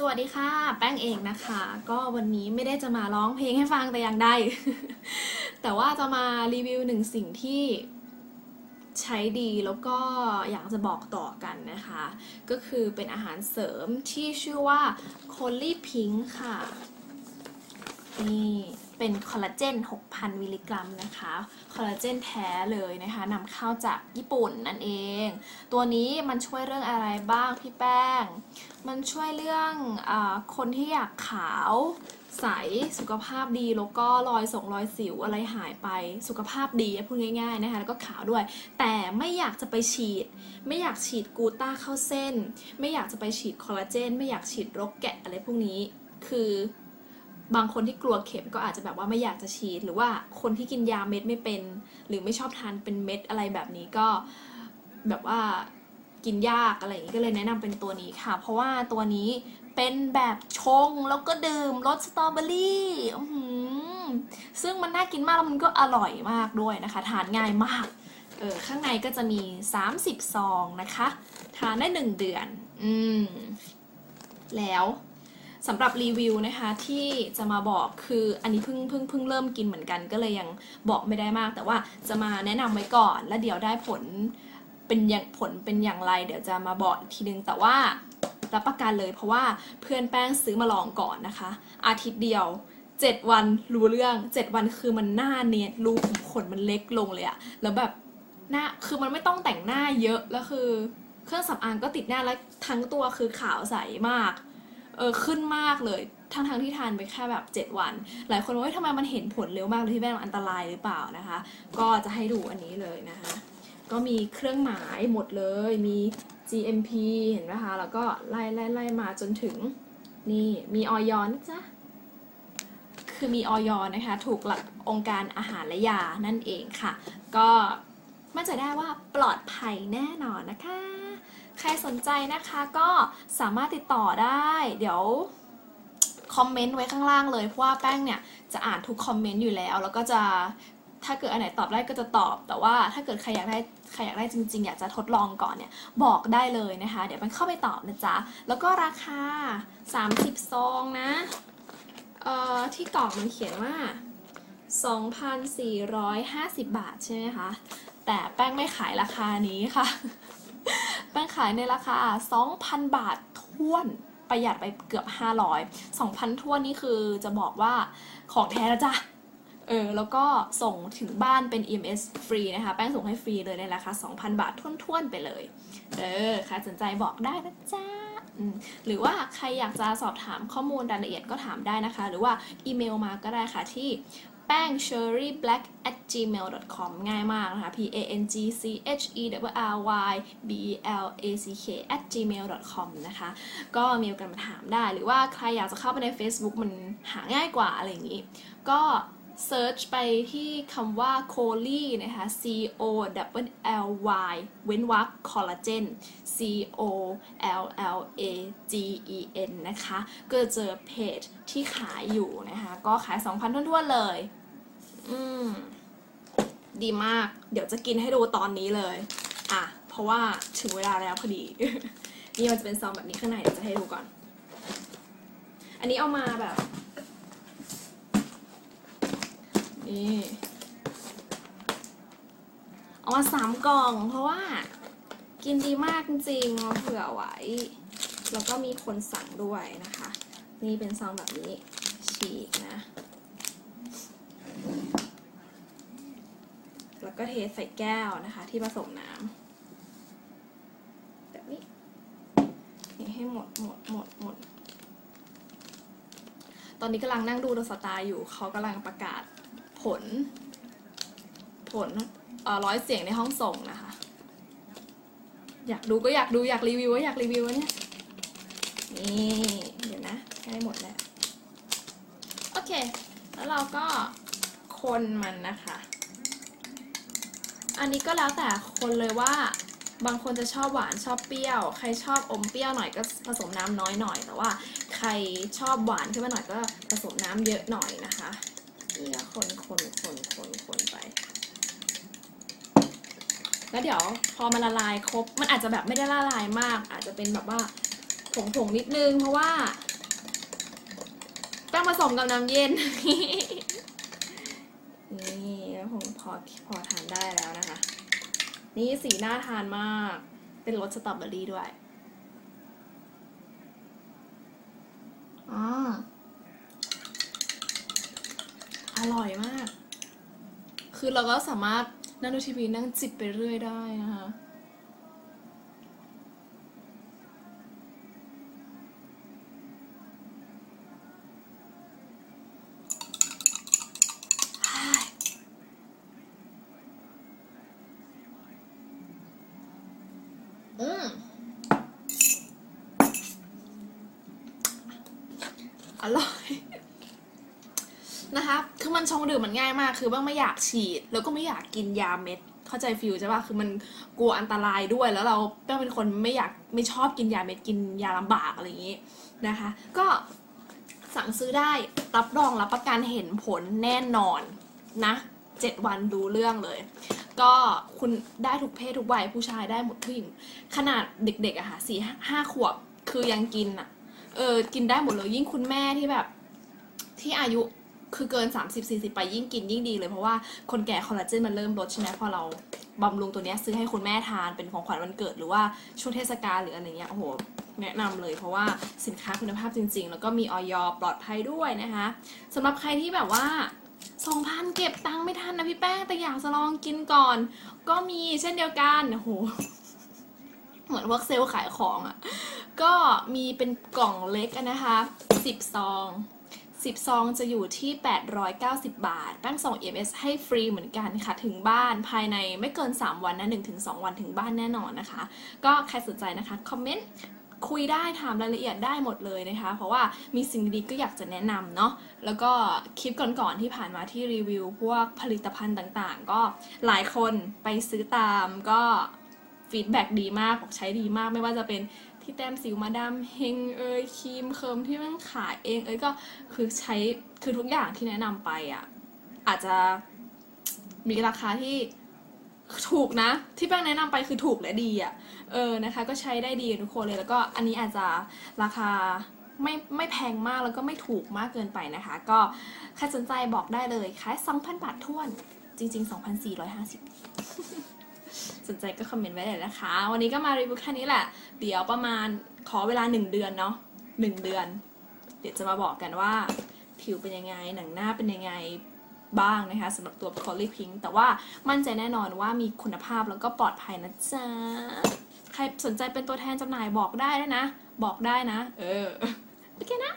สวัสดีค่ะ แป้งเองนะคะ ก็วันนี้ไม่ได้จะมาร้องเพลงให้ฟังแต่อย่างใด แต่ว่าจะมารีวิวหนึ่งสิ่งที่ใช้ดีแล้วก็อยากจะบอกต่อกันนะคะ ก็คือเป็นอาหารเสริมที่ชื่อว่า c o l y Pink ค่ะ นี่ เป็นคอลลาเจน 6,000 มิลลิกรัมนะคะ คอลลาเจนแท้เลยนะคะนำเข้าจากญี่ปุ่นนั่นเอง ตัวนี้มันช่วยเรื่องอะไรบ้างพี่แป้ง มันช่วยเรื่องอคนที่อยากขาวใส สุขภาพดี แล้วก็รอยส่งรอยสิวอะไรหายไป สุขภาพดีพูดง่ายๆนะคะ แล้วก็ขาวด้วย แต่ไม่อยากจะไปฉีด ไม่อยากฉีดกูต้าเข้าเส้น ไม่อยากจะไปฉีดคอลลาเจน ไม่อยากฉีดรกแกะอะไรพวกนี้ คือ บางคนที่กลัวเข็มก็อาจจะแบบว่าไม่อยากจะฉีด หรือว่าคนที่กินยาเม็ดไม่เป็น หรือไม่ชอบทานเป็นเม็ดอะไรแบบนี้ก็แบบว่ากินยากอะไรอย่างนี้ก็เลยแนะนำเป็นตัวนี้ค่ะ เพราะว่าตัวนี้เป็นแบบชงแล้วก็ดื่มรสสตรอเบอรี่ซึ่งมันน่ากินมากแล้วมันก็อร่อยมากด้วยนะคะ ทานง่ายมากเออข้างในก็จะมี 30 ซองนะคะ ทานได้ 1 เดือน อืม แล้ว สำหรับรีวิวนะคะที่จะมาบอกคืออันนี้เพิ่งเพิ่งเพิ่งเริ่มกินเหมือนกันก็เลยยังบอกไม่ได้มาก แต่ว่าจะมาแนะนำไว้ก่อน แล้วเดี๋ยวได้ผลเป็นอย่างผลเป็นอย่างไร เดี๋ยวจะมาบอกอีกทีนึงแต่ว่ารับประกันเลยเพราะว่าเพื่อนแป้งซื้อมาลองก่อนนะคะ อาทิตย์เดียว 7 วันรู้เรื่อง 7 วันคือมันหน้าเนียนรูขุมขนมันเล็กลงเลยอะแล้วแบบหน้าคือมันไม่ต้องแต่งหน้าเยอะแล้วคือ เครื่องสำอางก็ติดหน้าแล้วทั้งตัวคือขาวใสมาก เออขึ้นมากเลยทั้งทงที่ทานไปแค่แบบ 7 วัน หลายคนว่าทำไมมันเห็นผลเร็วมากเลยที่แม่มันอันตรายหรือเปล่านะคะ ก็จะให้ดูอันนี้เลยนะคะ ก็มีเครื่องหมายหมดเลยมี GMP เห็นไหมคะ แล้วก็ไล่ไล่ไล่มาจนถึงนี่มีออยอนะจ๊ะคือมีออยอนนะคะ ถูกหลักองค์การอาหารและยานั่นเองค่ะ ก็มั่นใจได้ว่าปลอดภัยแน่นอนนะคะ ใครสนใจนะคะก็สามารถติดต่อได้ เดี๋ยวคอมเมนต์ไว้ข้างล่างเลย เพราะว่าแป้งเนี่ยจะอ่านทุกคอมเมนต์อยู่แล้ว แล้วก็จะถ้าเกิดอันไหนตอบได้ก็จะตอบ แต่ว่าถ้าเกิดใครอยากได้ใครอยากได้จริง ๆ อยากจะทดลองก่อนเนี่ยบอกได้เลยนะคะ เดี๋ยวมันเข้าไปตอบนะจ๊ะ แล้วก็ราคา 30 ซองนะเอ่อที่กล่องมันเขียนว่า 2,450 บาทใช่ไหมคะ แต่แป้งไม่ขายราคานี้ค่ะ แป้งขายในราคา 2,000 บาทท้วนประหยัดไปเกือบ 500 2,000ท้วนนี่คือจะบอกว่าของแท้นะจ๊ะเออแล้วก็ส่งถึงบ้านเป็น EMS ฟรีนะคะ แป้งส่งให้ฟรีเลยในราคา 2,000 บาทท้วนๆไปเลย เออใครสนใจบอกได้นะจ๊ะอืมหรือว่าใครอยากจะสอบถามข้อมูลรายละเอียดก็ถามได้นะคะ หรือว่าอีเมลมาก็ได้ค่ะที่ แป้ง cherry black at gmail com ง่ายมากนะคะ p a n g c h e w r y b l a c k at gmail com นะคะ ก็เมลกันมาถามได้ หรือว่าใครอยากจะเข้าไปใน Facebook มันหาง่ายกว่าอะไรอย่างนี้ ก็ เซิร์ชไปที่คำว่า c o l y นะคะ c o w l y เว้นวรรคคอลลาเจน c o l l a g e n นะคะ ก็จะเจอเพจที่ขายอยู่นะคะ ก็ขาย 2,000ท้วๆเลย อืม ดีมาก เดี๋ยวจะกินให้ดูตอนนี้เลย อะ เพราะว่าถึงเวลาแล้วพอดี นี่มันจะเป็นซองแบบนี้ข้างในเดี๋ยวจะให้ดูก่อน อันนี้เอามาแบบ นี่เอามาสามกล่องเพราะว่ากินดีมากจริงเราเผื่อไว้ แล้วก็มีคนสั่งด้วยนะคะ นี่เป็นซองแบบนี้ฉีกนะ แล้วก็เทใส่แก้วนะคะที่ผสมน้ำแบบนี้นี่ให้หมดหมดหมดหมดตอนนี้กำลังนั่งดูดสตาร์อยู่เขากำลังประกาศ ผล ผลร้อยเสียงในห้องส่งนะคะ อยากดูก็อยากดูอยากรีวิวก็อยากรีวิวเนี่ย นี่เดี๋ยวนะใกล้หมดแล้ว โอเค แล้วเราก็คนมันนะคะ อันนี้ก็แล้วแต่คนเลยว่าบางคนจะชอบหวานชอบเปรี้ยว ใครชอบอมเปรี้ยวหน่อยก็ผสมน้ำน้อยหน่อย แต่ว่าใครชอบหวานขึ้นมาหน่อยก็ผสมน้ำเยอะหน่อยนะคะ นี่ก็คนคนคนคนคนไป แล้วเดี๋ยวพอมันละลายครบ มันอาจจะแบบไม่ได้ละลายมาก อาจจะเป็นแบบว่าผงผงๆนิดนึง เพราะว่าแป้งผสมกับน้ำเย็น นี่แล้วคงพอพอทานได้แล้วนะคะ นี่สีน่าทานมาก เป็นรสสตรอเบอรี่ด้วยอ่า อร่อยมาก คือเราก็สามารถนั่งดูทีวีนั่งจิบไปเรื่อยได้นะคะอืมอร่อย นะคะ คือมันชงดื่มมันง่ายมาก คือบ้างไม่อยากฉีด แล้วก็ไม่อยากกินยาเม็ด เข้าใจฟิลใช่ปะคือมันกลัวอันตรายด้วย แล้วเราแป้งเป็นคนไม่อยากไม่ชอบกินยาเม็ดกินยาลำบากอะไรอย่างนี้นะคะ ก็สั่งซื้อได้รับรองรับประกันเห็นผลแน่นอนนะเจ็ดวันดูเรื่องเลย ก็คุณได้ทุกเพศทุกวัยผู้ชายได้หมดผู้หญิงขนาดเด็กๆอะค่ะสี่ห้าขวบคือยังกินอะเออกินได้หมดเลยยิ่งคุณแม่ที่แบบ ที่อายุ คือเกิน 30 40 ไปยิ่งกินยิ่งดีเลยเพราะว่าคนแก่คอลลาเจนมันเริ่มลดใช่ไหมพอเราบำรุงตัวนี้ซื้อให้คุณแม่ทานเป็นของขวัญวันเกิดหรือว่าช่วงเทศกาลหรืออะไรเงี้ยโอ้โหแนะนำเลยเพราะว่าสินค้าคุณภาพจริง ๆ แล้วก็มีออยปลอดภัยด้วยนะคะสำหรับใครที่แบบว่าสองพันเก็บตังค์ไม่ทันนะพี่แป้งแต่อยากจะลองกินก่อน ก็มีเช่นเดียวกันโอ้โหเหมือนพวกเซลขายของอะ่ะก็มีเป็นกล่องเล็กนะคะสิบซอง สิบซองจะอยู่ที่ 890 บาท แป้งส่ง EMS ให้ฟรีเหมือนกันค่ะ ถึงบ้านภายในไม่เกิน 3 วันนะ1-2 วันถึงบ้านแน่นอนนะคะ ก็ใครสนใจนะคะ คอมเมนต์คุยได้ถามรายละเอียดได้หมดเลยนะคะ เพราะว่ามีสิ่งดีๆก็อยากจะแนะนำเนาะแล้วก็คลิปก่อนๆที่ผ่านมาที่รีวิว พวกผลิตภัณฑ์ต่างๆ ก็หลายคนไปซื้อตามก็ฟีดแบ็ดีมากบอกใช้ดีมากไม่ว่าจะเป็น ที่แต้มสิวมาดามเฮงเอยครีมเคิมที่มันขายเองเอ้ยก็คือใช้คือทุกอย่างที่แนะนำไปอะอาจจะมีราคาที่ถูกนะ ที่แป้งแนะนำไปคือถูกและดีอะเออนะคะ ก็ใช้ได้ดีทุกคนเลยแล้วก็อันนี้อาจจะราคาไม่ไม่แพงมากแล้วก็ไม่ถูกมากเกินไปนะคะ ก็ใครสนใจบอกได้เลยขาย2,000 บาทท้วนจริง ๆ 2,450 สนใจก็คอมเมนต์ไว้เลยนะคะ วันนี้ก็มารีวิวแค่นี้แหละ เดี๋ยวประมาณขอเวลา 1 เดือนเนาะ1เดือน เดี๋ยวจะมาบอกกันว่า ผิวเป็นยังไง หนังหน้าเป็นยังไงบ้างนะคะสำหรับตัว c o l l y Pink แต่ว่ามั่นใจแน่นอนว่ามีคุณภาพแล้วก็ปลอดภัยนะจ๊ะ ใครสนใจเป็นตัวแทนจำหน่ายบอกได้ด้วยนะ บอกได้นะ เออ โอเคนะ